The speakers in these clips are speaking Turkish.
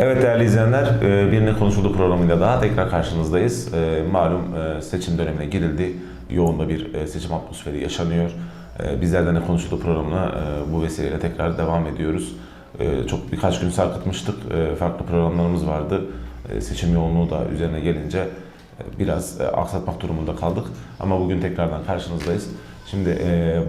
Evet değerli izleyenler, e, bir ne konuşuldu programıyla daha tekrar karşınızdayız. E, Malum e, seçim dönemine girildi. Yoğun da bir seçim atmosferi yaşanıyor. E, Bizler de konuşuldu programına bu vesileyle tekrar devam ediyoruz. Çok birkaç gün sarkıtmıştık. Farklı programlarımız vardı. Seçim yoğunluğu da üzerine gelince biraz aksatmak durumunda kaldık. Ama bugün tekrardan karşınızdayız. Şimdi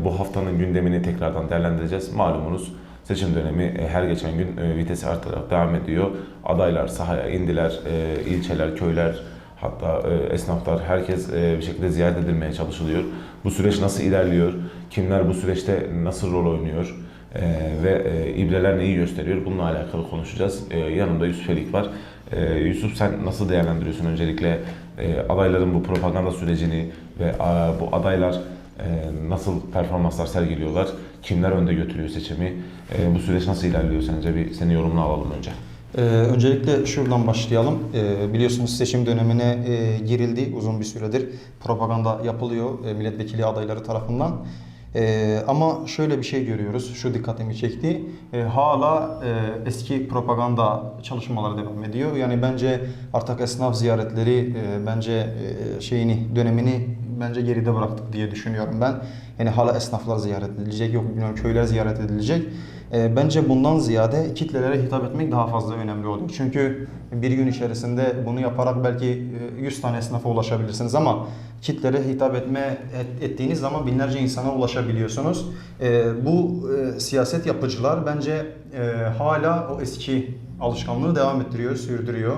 bu haftanın gündemini tekrardan değerlendireceğiz. Malumunuz Seçim dönemi e, her geçen gün e, vitesi artarak devam ediyor. Adaylar sahaya indiler, e, ilçeler, köyler, hatta esnaflar, herkes bir şekilde ziyaret edilmeye çalışılıyor. Bu süreç nasıl ilerliyor? Kimler bu süreçte nasıl rol oynuyor? Ve ibreler neyi gösteriyor? Bununla alakalı konuşacağız. Yanımda Yusuf Elik var. Yusuf sen nasıl değerlendiriyorsun öncelikle adayların bu propaganda sürecini ve bu adaylar nasıl performanslar sergiliyorlar? Kimler önde götürüyor seçimi? E, bu süreç nasıl ilerliyor sence? Bir senin yorumunu alalım önce. Ee, öncelikle şuradan başlayalım. Ee, biliyorsunuz seçim dönemine e, girildi uzun bir süredir. Propaganda yapılıyor e, milletvekili adayları tarafından. Ee, ama şöyle bir şey görüyoruz, şu dikkatimi çekti. Ee, hala e, eski propaganda çalışmaları devam ediyor. Yani bence artık esnaf ziyaretleri e, bence e, şeyini dönemini bence geride bıraktık diye düşünüyorum ben. Yani hala esnaflar ziyaret edilecek, yok bilmiyorum köyler ziyaret edilecek. E, bence bundan ziyade kitlelere hitap etmek daha fazla önemli oluyor. Çünkü bir gün içerisinde bunu yaparak belki e, 100 tane esnafa ulaşabilirsiniz ama kitlere hitap etme et- ettiğiniz zaman binlerce insana ulaşabiliyorsunuz. E, bu e, siyaset yapıcılar bence e, hala o eski alışkanlığı devam ettiriyor, sürdürüyor.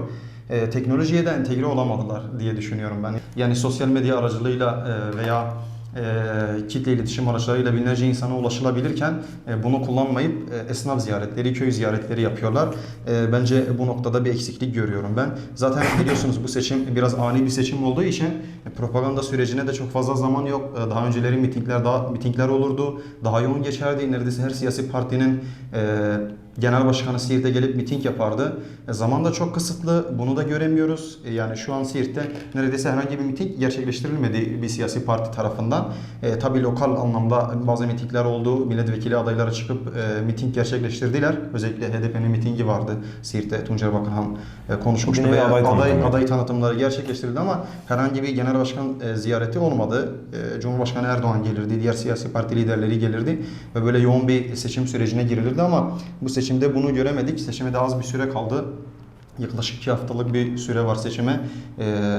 E, teknolojiye de entegre olamadılar diye düşünüyorum ben. Yani sosyal medya aracılığıyla e, veya e, kitle iletişim araçlarıyla binlerce insana ulaşılabilirken e, bunu kullanmayıp e, esnaf ziyaretleri, köy ziyaretleri yapıyorlar. E, bence bu noktada bir eksiklik görüyorum ben. Zaten biliyorsunuz bu seçim biraz ani bir seçim olduğu için e, propaganda sürecine de çok fazla zaman yok. E, daha önceleri mitingler daha mitingler olurdu. Daha yoğun geçerdi. Neredeyse her siyasi partinin e, Genel başkanı Siirt'e gelip miting yapardı. E, zaman da çok kısıtlı. Bunu da göremiyoruz. E, yani şu an Siirt'te neredeyse herhangi bir miting gerçekleştirilmedi bir siyasi parti tarafından. E, tabii lokal anlamda bazı mitingler oldu. Milletvekili adayları çıkıp e, miting gerçekleştirdiler. Özellikle HDP'nin mitingi vardı Siirt'te. Tuncer Bakan e, konuşmuştu ve aday aday, aday tanıtımları gerçekleştirildi ama herhangi bir genel başkan e, ziyareti olmadı. E, Cumhurbaşkanı Erdoğan gelirdi, diğer siyasi parti liderleri gelirdi ve böyle yoğun bir seçim sürecine girilirdi ama bu seçimde bunu göremedik. Seçime de az bir süre kaldı. Yaklaşık iki haftalık bir süre var seçime. E,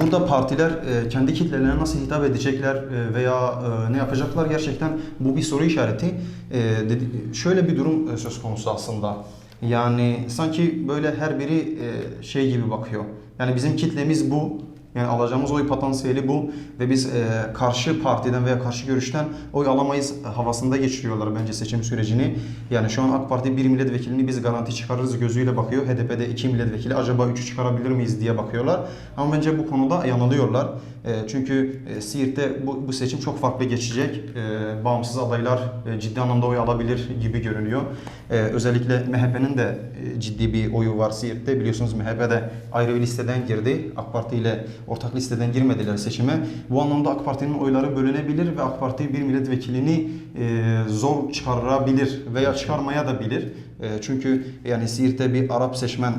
Burada partiler e, kendi kitlelerine nasıl hitap edecekler e, veya e, ne yapacaklar gerçekten bu bir soru işareti. E, dedi- şöyle bir durum e, söz konusu aslında. Yani sanki böyle her biri e, şey gibi bakıyor. Yani bizim kitlemiz bu. Yani alacağımız oy potansiyeli bu ve biz e, karşı partiden veya karşı görüşten oy alamayız havasında geçiriyorlar bence seçim sürecini. Yani şu an AK Parti bir milletvekilini biz garanti çıkarırız gözüyle bakıyor. HDP'de iki milletvekili acaba üçü çıkarabilir miyiz diye bakıyorlar. Ama bence bu konuda yanılıyorlar. E, çünkü e, Siirt'te bu, bu seçim çok farklı geçecek. E, bağımsız adaylar e, ciddi anlamda oy alabilir gibi görünüyor. E, özellikle MHP'nin de e, ciddi bir oyu var Siirt'te. Biliyorsunuz MHP de ayrı bir listeden girdi. AK Parti ile ortak listeden girmediler seçime. Bu anlamda AK Parti'nin oyları bölünebilir ve AK Parti bir milletvekilini e, zor çıkarabilir veya çıkarmaya da bilir. E, çünkü yani Siirt'te bir Arap seçmen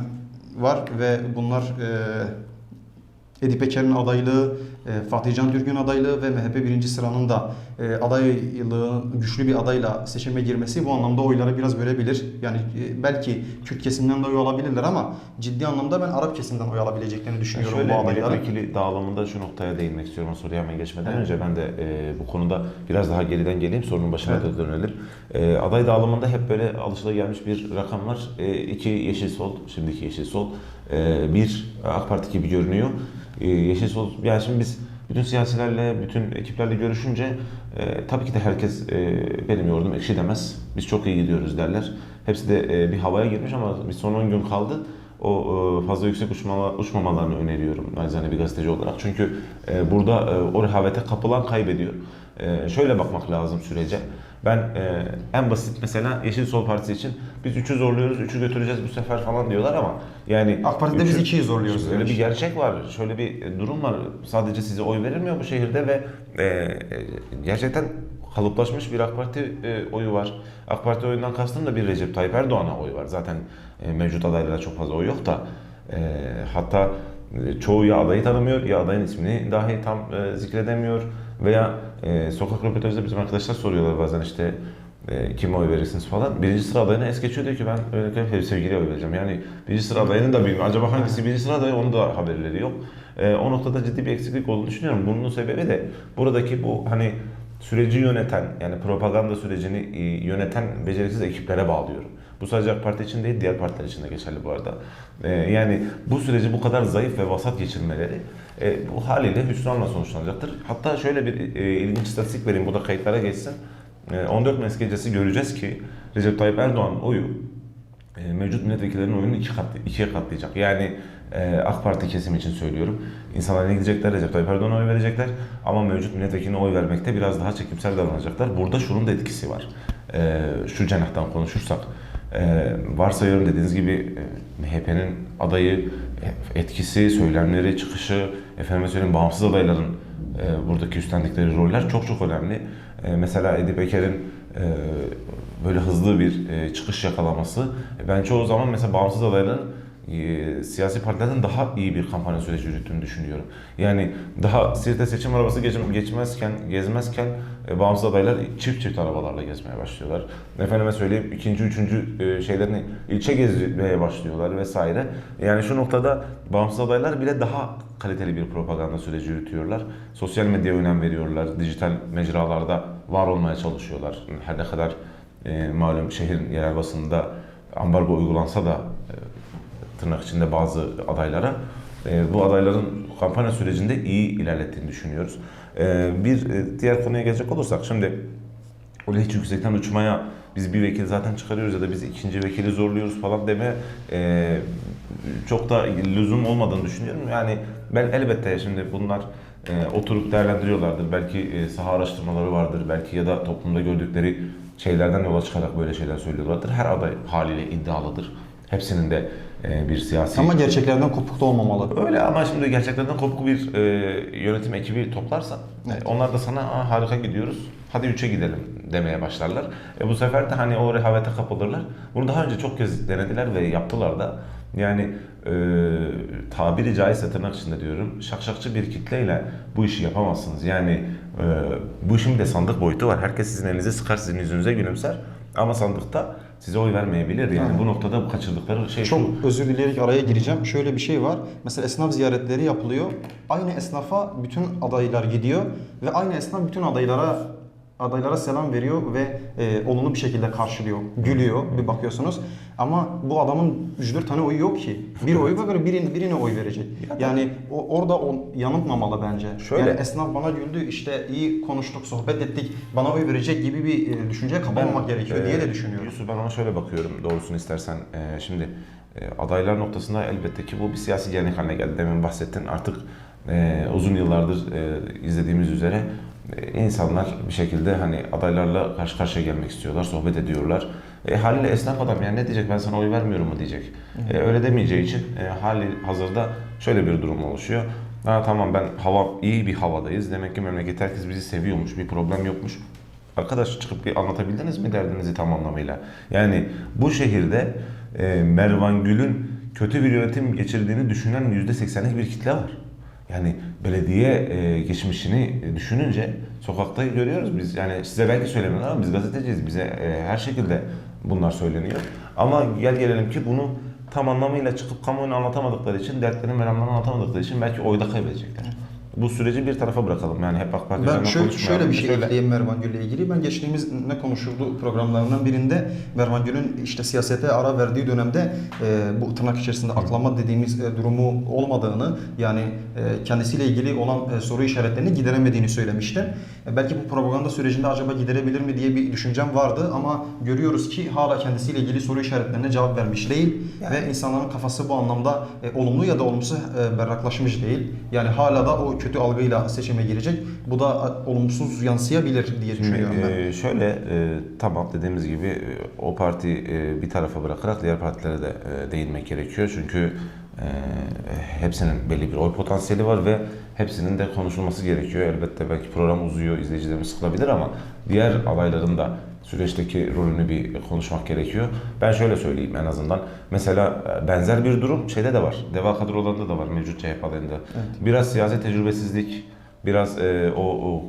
var ve bunlar e, Edip Eker'in adaylığı, e, Fatih Can Dürgün adaylığı ve MHP birinci sıranın da e, adaylığı güçlü bir adayla seçime girmesi bu anlamda oyları biraz bölebilir. Yani e, belki Kürt kesimden de oy alabilirler ama ciddi anlamda ben Arap kesimden oy alabileceklerini düşünüyorum Şöyle bu adayların. milletvekili dağılımında şu noktaya değinmek istiyorum soruya hemen geçmeden önce. Ben de e, bu konuda biraz daha geriden geleyim sorunun başına Evet. da dönelim. E, aday dağılımında hep böyle alışılagelmiş bir rakam var. E, iki Yeşil Sol, şimdiki Yeşil Sol. E, bir AK Parti gibi görünüyor. E, Yeşil Sol, yani şimdi biz bütün siyasilerle, bütün ekiplerle görüşünce e, tabii ki de herkes e, benim yoğurdum ekşi demez. Biz çok iyi gidiyoruz derler. Hepsi de e, bir havaya girmiş ama bir son 10 gün kaldı. O e, fazla yüksek uçmama, uçmamalarını öneriyorum naçizane bir gazeteci olarak. Çünkü e, burada e, o rehavete kapılan kaybediyor. E, şöyle bakmak lazım sürece. Ben e, en basit mesela Yeşil Sol Partisi için biz 3'ü zorluyoruz, 3'ü götüreceğiz bu sefer falan diyorlar ama yani AK Parti'de biz üçü- ikiyi zorluyoruz Öyle bir gerçek var, şöyle bir durum var. Sadece size oy verilmiyor bu şehirde ve e, e, gerçekten kalıplaşmış bir AK Parti e, oyu var. AK Parti oyundan kastım da bir Recep Tayyip Erdoğan'a oy var. Zaten e, mevcut adaylara çok fazla oy yok da e, hatta e, çoğu ya adayı tanımıyor ya adayın ismini dahi tam e, zikredemiyor veya e, sokak röportajında bizim arkadaşlar soruyorlar bazen işte e, kime oy verirsiniz falan. Birinci sıra adayına es geçiyor diyor ki ben öyle sevgiliye oy vereceğim. Yani birinci sıra adayını da bilmiyorum. Acaba hangisi birinci sıra adayı onu da haberleri yok. E, o noktada ciddi bir eksiklik olduğunu düşünüyorum. Bunun sebebi de buradaki bu hani süreci yöneten yani propaganda sürecini e, yöneten beceriksiz ekiplere bağlıyorum. Bu sadece AK Parti için değil diğer partiler için de geçerli bu arada. E, yani bu süreci bu kadar zayıf ve vasat geçirmeleri e, bu haliyle hüsranla sonuçlanacaktır. Hatta şöyle bir e, ilginç istatistik vereyim bu da kayıtlara geçsin. E, 14 Mayıs gecesi göreceğiz ki Recep Tayyip Erdoğan'ın oyu e, mevcut milletvekillerinin oyunu iki kat, ikiye katlayacak. Yani e, AK Parti kesimi için söylüyorum. İnsanlar ne gidecekler? Recep Tayyip Erdoğan'a oy verecekler. Ama mevcut milletvekiline oy vermekte biraz daha çekimsel davranacaklar. Burada şunun da etkisi var. E, şu cenahtan konuşursak. E, varsayıyorum dediğiniz gibi e, MHP'nin adayı, e, etkisi, söylemleri, çıkışı, efendime söyleyeyim bağımsız adayların e, buradaki üstlendikleri roller çok çok önemli. E, mesela Edip Eker'in e, böyle hızlı bir e, çıkış yakalaması. E, Ben çoğu zaman mesela bağımsız adayların e, siyasi partilerden daha iyi bir kampanya süreci yürüttüğünü düşünüyorum. Yani daha Siirt'te seçim arabası geç- geçmezken, gezmezken e, bağımsız adaylar çift çift arabalarla gezmeye başlıyorlar. Efendime söyleyeyim ikinci, üçüncü e, şeylerini ilçe gezmeye başlıyorlar vesaire. Yani şu noktada bağımsız adaylar bile daha kaliteli bir propaganda süreci yürütüyorlar. Sosyal medyaya önem veriyorlar. Dijital mecralarda var olmaya çalışıyorlar. Her ne kadar e, malum şehrin yerel basında ambargo uygulansa da tırnak içinde bazı adaylara e, bu adayların kampanya sürecinde iyi ilerlettiğini düşünüyoruz. E, bir e, diğer konuya gelecek olursak şimdi öyle hiç yüksekten uçmaya biz bir vekil zaten çıkarıyoruz ya da biz ikinci vekili zorluyoruz falan deme e, çok da lüzum olmadığını düşünüyorum. Yani ben elbette şimdi bunlar e, oturup değerlendiriyorlardır. Belki e, saha araştırmaları vardır. Belki ya da toplumda gördükleri şeylerden yola çıkarak böyle şeyler söylüyorlardır. Her aday haliyle iddialıdır. Hepsinin de e, bir siyasi... Ama gerçeklerden kopuk da olmamalı. Öyle ama şimdi gerçekten kopuk bir e, yönetim ekibi toplarsan Evet. onlar da sana Aa, harika gidiyoruz hadi 3'e gidelim demeye başlarlar. E, bu sefer de hani o rehavete kapılırlar. Bunu daha önce çok kez denediler ve yaptılar da. Yani e, tabiri caizse tırnak içinde diyorum şakşakçı bir kitleyle bu işi yapamazsınız. Yani e, bu işin bir de sandık boyutu var. Herkes sizin elinize sıkar, sizin yüzünüze gülümser. Ama sandıkta size oy vermeyebilir. Yani Aynen. bu noktada bu kaçırdıkları şey Çok şu. özür dileyerek araya gireceğim. Şöyle bir şey var. Mesela esnaf ziyaretleri yapılıyor. Aynı esnafa bütün adaylar gidiyor ve aynı esnaf bütün adaylara adaylara selam veriyor ve e, olumlu bir şekilde karşılıyor. Gülüyor bir bakıyorsunuz. Ama bu adamın 3-4 tane oyu yok ki. Bir oyu var böyle birine, birine oy verecek. Yani o, orada o yanıltmamalı bence. Şöyle- Yani esnaf bana güldü işte iyi konuştuk, sohbet ettik. Bana oy verecek gibi bir e, düşünceye kapılmamak gerekiyor e, diye de düşünüyorum. Yusuf ben ona şöyle bakıyorum doğrusunu istersen. E, şimdi e, adaylar noktasında elbette ki bu bir siyasi gelenek haline geldi. Demin bahsettin artık e, uzun yıllardır e, izlediğimiz üzere insanlar bir şekilde hani adaylarla karşı karşıya gelmek istiyorlar, sohbet ediyorlar. E, haliyle esnaf adam yani ne diyecek ben sana oy vermiyorum mu diyecek. E, öyle demeyeceği için e, hali hazırda şöyle bir durum oluşuyor. Ha, tamam ben hava iyi bir havadayız. Demek ki memleket herkes bizi seviyormuş, bir problem yokmuş. Arkadaş çıkıp bir anlatabildiniz mi derdinizi tam anlamıyla? Yani bu şehirde e, Mervan Gül'ün kötü bir yönetim geçirdiğini düşünen %80'lik bir kitle var. Yani belediye e, geçmişini düşününce sokakta görüyoruz biz. Yani size belki söylemiyorlar ama biz gazeteciyiz. Bize e, her şekilde bunlar söyleniyor. Ama gel gelelim ki bunu tam anlamıyla çıkıp kamuoyuna anlatamadıkları için, dertlerini meramlarını anlatamadıkları için belki oyda kaybedecekler. Bu süreci bir tarafa bırakalım. Yani hep AK Parti Ben şöyle, konuşmayalım. şöyle bir şey Şöyle- ekleyeyim Mervan Gül'le ilgili. Ben geçtiğimiz ne konuşuldu programlarından birinde Mervan Gül'ün işte siyasete ara verdiği dönemde e, bu tırnak içerisinde aklama dediğimiz e, durumu olmadığını yani e, kendisiyle ilgili olan e, soru işaretlerini gideremediğini söylemişti. E, belki bu propaganda sürecinde acaba giderebilir mi diye bir düşüncem vardı ama görüyoruz ki hala kendisiyle ilgili soru işaretlerine cevap vermiş değil ve insanların kafası bu anlamda e, olumlu ya da olumsuz e, berraklaşmış değil. Yani hala da o kötü algıyla seçime girecek. Bu da e, olumsuz yansıyabilir diye düşünüyorum ben. Ee, şöyle e, tamam dediğimiz gibi e, o parti e, bir tarafa bırakarak diğer partilere de e, değinmek gerekiyor. Çünkü E, hepsinin belli bir oy potansiyeli var ve hepsinin de konuşulması gerekiyor. Elbette belki program uzuyor, izleyicilerimiz sıkılabilir ama diğer adayların da süreçteki rolünü bir konuşmak gerekiyor. Ben şöyle söyleyeyim en azından. Mesela e, benzer bir durum şeyde de var. Deva kadrolarında da var mevcut CHP adayında. Biraz siyasi tecrübesizlik, biraz e, o, o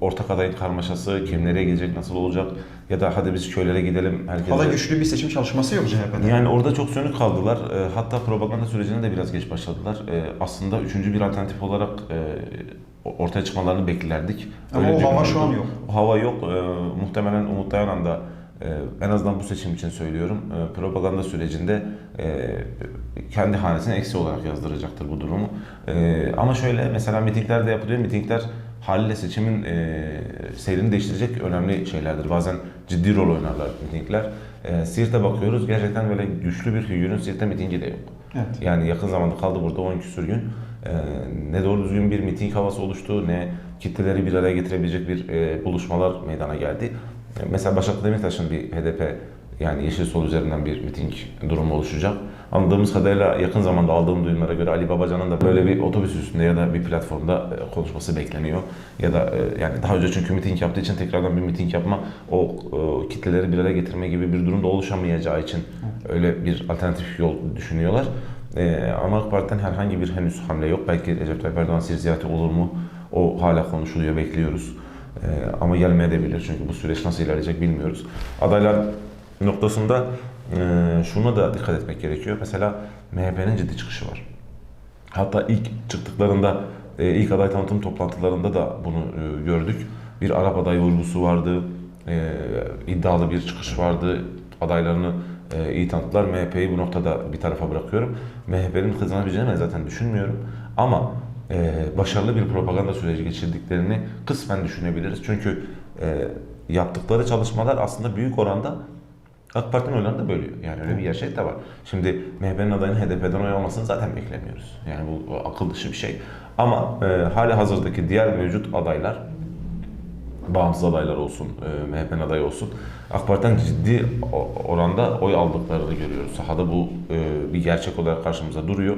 ortak adayın karmaşası, kim nereye gidecek, nasıl olacak ya da hadi biz köylere gidelim herkese. Hala güçlü bir seçim çalışması yok CHP'de. Yani orada çok sönük kaldılar. E, hatta propaganda sürecine de biraz geç başladılar. E, aslında üçüncü bir alternatif olarak e, ortaya çıkmalarını beklerdik. Ama o bir hava şu an yok. O hava yok. E, muhtemelen Umut Dayanan da e, en azından bu seçim için söylüyorum. E, propaganda sürecinde e, kendi hanesine eksi olarak yazdıracaktır bu durumu. E, ama şöyle mesela mitingler de yapılıyor. Mitingler haliyle seçimin e, seyrini değiştirecek önemli şeylerdir. Bazen ciddi rol oynarlar mitingler. E, Siirt'e bakıyoruz. Gerçekten böyle güçlü bir figürün Siirt'te mitingi de yok. Evet. Yani yakın zamanda kaldı burada 10 küsur gün. Ee, ne doğru düzgün bir miting havası oluştu ne kitleleri bir araya getirebilecek bir e, buluşmalar meydana geldi. E, mesela Başaklı Demirtaş'ın bir HDP yani Yeşil Sol üzerinden bir miting durumu oluşacak. Anladığımız kadarıyla yakın zamanda aldığım duyumlara göre Ali Babacan'ın da böyle bir otobüs üstünde ya da bir platformda e, konuşması bekleniyor. Ya da e, yani daha önce çünkü miting yaptığı için tekrardan bir miting yapma o e, kitleleri bir araya getirme gibi bir durumda oluşamayacağı için öyle bir alternatif yol düşünüyorlar. Ama AK Parti'den herhangi bir henüz hamle yok. Belki Recep Tayyip Erdoğan Siirt ziyareti olur mu? O hala konuşuluyor, bekliyoruz. Ama gelmeye de bilir çünkü bu süreç nasıl ilerleyecek bilmiyoruz. Adaylar noktasında e, şuna da dikkat etmek gerekiyor. Mesela MHP'nin ciddi çıkışı var. Hatta ilk çıktıklarında, e, ilk aday tanıtım toplantılarında da bunu e, gördük. Bir Arap aday vurgusu vardı, e, iddialı bir çıkış vardı. Adaylarını e, iyi tanıttılar. MHP'yi bu noktada bir tarafa bırakıyorum. MHP'nin kazanabileceğini zaten düşünmüyorum. Ama e, başarılı bir propaganda süreci geçirdiklerini kısmen düşünebiliriz. Çünkü e, yaptıkları çalışmalar aslında büyük oranda AK Parti'nin oylarını da bölüyor. Yani öyle bir gerçek de var. Şimdi MHP'nin adayının HDP'den oy almasını zaten beklemiyoruz. Yani bu akıl dışı bir şey. Ama e, hali hazırdaki diğer mevcut adaylar, bağımsız adaylar olsun, e, MHP'nin adayı olsun, AK Parti'den ciddi oranda oy aldıklarını görüyoruz. Sahada bu e, bir gerçek olarak karşımıza duruyor.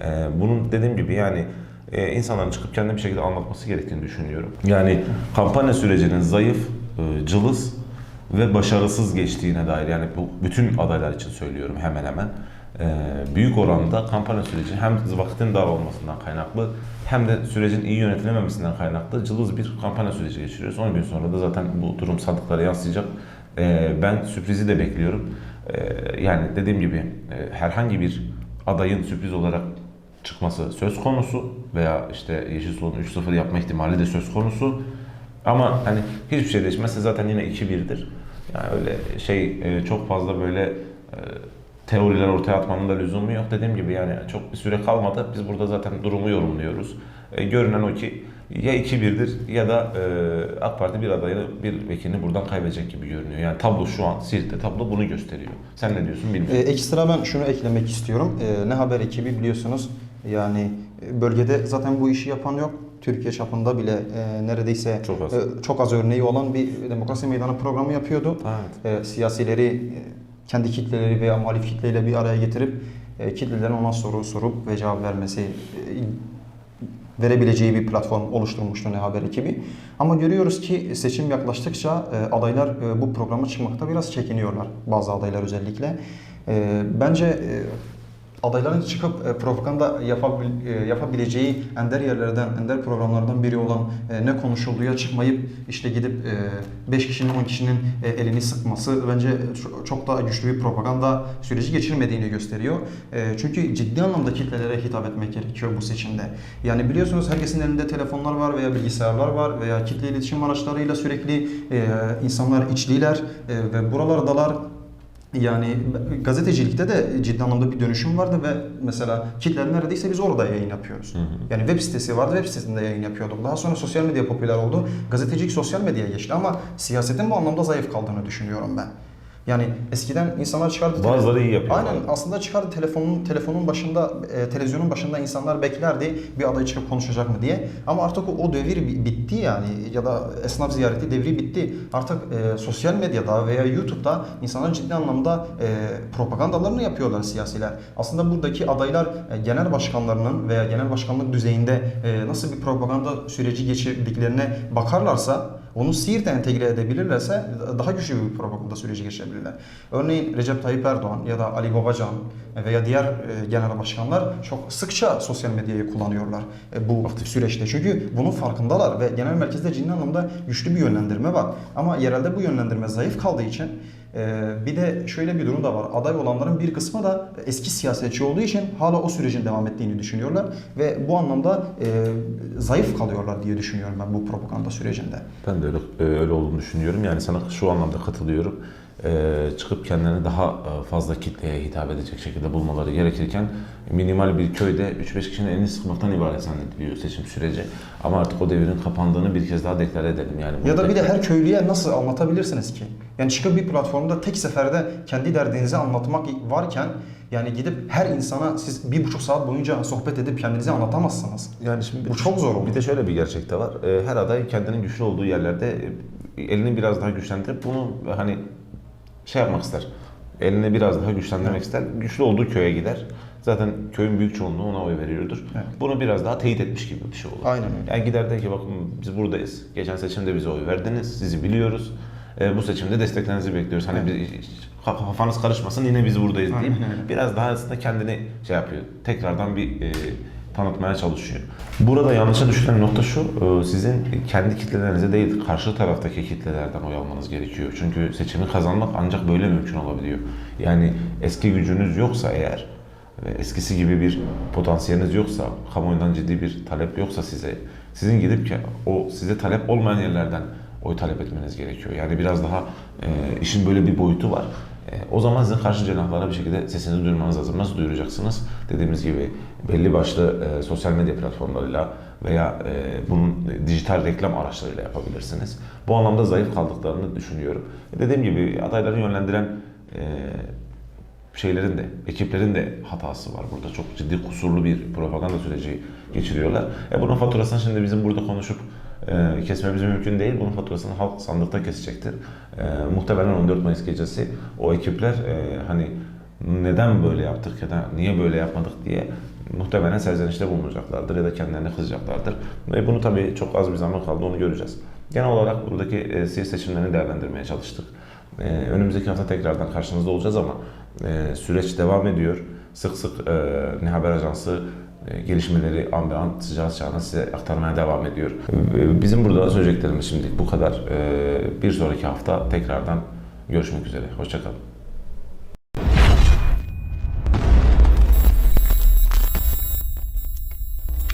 E, bunun dediğim gibi yani e, insanların çıkıp kendi bir şekilde anlatması gerektiğini düşünüyorum. Yani kampanya sürecinin zayıf, e, cılız ve başarısız geçtiğine dair yani bu bütün adaylar için söylüyorum hemen hemen e, büyük oranda kampanya süreci hem vaktin dar olmasından kaynaklı hem de sürecin iyi yönetilememesinden kaynaklı cılız bir kampanya süreci geçiriyoruz. 10 gün sonra da zaten bu durum sandıklara yansıyacak. E, ben sürprizi de bekliyorum. E, yani dediğim gibi herhangi bir adayın sürpriz olarak çıkması söz konusu veya işte Yeşil Sol'un 3-0 yapma ihtimali de söz konusu. Ama hani hiçbir şey değişmezse zaten yine 2-1'dir. Yani öyle şey e, çok fazla böyle e, teoriler ortaya atmanın da lüzumu yok. Dediğim gibi yani çok bir süre kalmadı. Biz burada zaten durumu yorumluyoruz. E, görünen o ki ya 2-1'dir ya da e, AK Parti bir adayını, bir vekilini buradan kaybedecek gibi görünüyor. Yani tablo şu an Siirt'te tablo bunu gösteriyor. Sen ne diyorsun bilmiyorum. ekstra ben şunu eklemek istiyorum. Ee, ne haber ekibi biliyorsunuz. Yani e, bölgede zaten bu işi yapan yok. Türkiye çapında bile e, neredeyse Çok az. e, çok az örneği olan bir demokrasi meydanı programı yapıyordu. Evet. E, siyasileri e, kendi kitleleri veya muhalif kitleyle bir araya getirip e, kitlelerin ona soru sorup ve cevap vermesi e, verebileceği bir platform oluşturmuştu Ne Haber ekibi. Ama görüyoruz ki seçim yaklaştıkça e, adaylar e, bu programa çıkmakta biraz çekiniyorlar. Bazı adaylar özellikle. E, bence e, adayların çıkıp e, propaganda yapabil- e, yapabileceği ender yerlerden, ender programlardan biri olan e, ne konuşulduğuya çıkmayıp işte gidip 5 kişinin 10 kişinin e, elini sıkması bence ço- çok daha güçlü bir propaganda süreci geçirmediğini gösteriyor. E, Çünkü ciddi anlamda kitlelere hitap etmek gerekiyor bu seçimde. Yani biliyorsunuz herkesin elinde telefonlar var veya bilgisayarlar var veya kitle iletişim araçlarıyla sürekli e, insanlar içliler e, ve buralardalar yani gazetecilikte de ciddi anlamda bir dönüşüm vardı ve mesela kitler neredeyse biz orada yayın yapıyoruz. Yani web sitesi vardı, web sitesinde yayın yapıyorduk. Daha sonra sosyal medya popüler oldu. Gazetecilik sosyal medyaya geçti ama siyasetin bu anlamda zayıf kaldığını düşünüyorum ben. Yani eskiden insanlar çıkardı Bazıları iyi yapıyor. Aynen aslında çıkardı telefonun telefonun başında e, televizyonun başında insanlar beklerdi bir aday çıkıp konuşacak mı diye. Ama artık o, o devir bi- bitti yani ya da esnaf ziyareti devri bitti. Artık e, sosyal medyada veya YouTube'da insanlar ciddi anlamda e, propagandalarını yapıyorlar siyasiler. Aslında buradaki adaylar e, genel başkanlarının veya genel başkanlık düzeyinde e, nasıl bir propaganda süreci geçirdiklerine bakarlarsa onu Siirt'e entegre edebilirlerse daha güçlü bir propaganda süreci geçirebilirler. Örneğin Recep Tayyip Erdoğan ya da Ali Babacan veya diğer e, genel başkanlar çok sıkça sosyal medyayı kullanıyorlar e, bu süreçte. Çünkü bunun farkındalar ve genel merkezde ciddi anlamda güçlü bir yönlendirme var. Ama yerelde bu yönlendirme zayıf kaldığı için bir de şöyle bir durum da var. Aday olanların bir kısmı da eski siyasetçi olduğu için hala o sürecin devam ettiğini düşünüyorlar ve bu anlamda e, zayıf kalıyorlar diye düşünüyorum ben bu propaganda sürecinde. Ben de öyle, e, öyle olduğunu düşünüyorum. Yani sana şu anlamda katılıyorum. E, çıkıp kendilerini daha e, fazla kitleye hitap edecek şekilde bulmaları gerekirken minimal bir köyde 3-5 kişinin elini sıkmaktan ibaret zannediliyor seçim süreci. Ama artık o devirin kapandığını bir kez daha deklar edelim. Yani Ya da bir de her köylüye nasıl anlatabilirsiniz ki? Yani çıkıp bir platformda tek seferde kendi derdinizi anlatmak varken yani gidip her insana siz bir buçuk saat boyunca sohbet edip kendinizi anlatamazsınız. Yani şimdi Bu çok zor oldu. Bir de şöyle bir gerçek de var. E, Her aday kendinin güçlü olduğu yerlerde elini biraz daha güçlendirip bunu hani şey yapmak ister. Elini biraz daha güçlendirmek ister. Güçlü olduğu köye gider. Zaten köyün büyük çoğunluğu ona oy veriyordur. Evet. Bunu biraz daha teyit etmiş gibi bir şey olur. Aynen öyle. Yani gider der ki bakın biz buradayız. Geçen seçimde bize oy verdiniz. Sizi biliyoruz. E, bu seçimde desteklerinizi bekliyoruz. Hani Evet. biz, kaf- kafanız karışmasın yine biz buradayız Aynen deyip öyle. biraz daha aslında kendini şey yapıyor. Tekrardan bir e, tanıtmaya çalışıyor. Burada yanlışa düşülen nokta şu, e, sizin kendi kitlelerinize değil, karşı taraftaki kitlelerden oy almanız gerekiyor. Çünkü seçimi kazanmak ancak böyle mümkün olabiliyor. Yani eski gücünüz yoksa eğer eskisi gibi bir potansiyeliniz yoksa, kamuoyundan ciddi bir talep yoksa size, sizin gidip ki o size talep olmayan yerlerden oy talep etmeniz gerekiyor. Yani biraz daha e, işin böyle bir boyutu var. E, o zaman sizin karşı cenahlara bir şekilde sesinizi duyurmanız lazım. Nasıl duyuracaksınız? Dediğimiz gibi belli başlı e, sosyal medya platformlarıyla veya e, bunun dijital reklam araçlarıyla yapabilirsiniz. Bu anlamda zayıf kaldıklarını düşünüyorum. E, dediğim gibi adayları yönlendiren e, şeylerin de, ekiplerin de hatası var burada. Çok ciddi kusurlu bir propaganda süreci geçiriyorlar. E bunun faturasını şimdi bizim burada konuşup e, kesmemiz mümkün değil. Bunun faturasını halk sandıkta kesecektir. E, muhtemelen 14 Mayıs gecesi o ekipler e, hani neden böyle yaptık ya da niye böyle yapmadık diye muhtemelen serzenişte bulunacaklardır ya da kendilerine kızacaklardır. Ve bunu tabii çok az bir zaman kaldı onu göreceğiz. Genel olarak buradaki e, siyasi seçimlerini değerlendirmeye çalıştık. Ee, önümüzdeki hafta tekrardan karşınızda olacağız ama e, süreç devam ediyor. Sık sık e, Ne Haber Ajansı e, gelişmeleri an be an sıcağı sıcağına size aktarmaya devam ediyor. E, bizim burada söyleyeceklerimiz şimdilik bu kadar. E, bir sonraki hafta tekrardan görüşmek üzere. Hoşçakalın.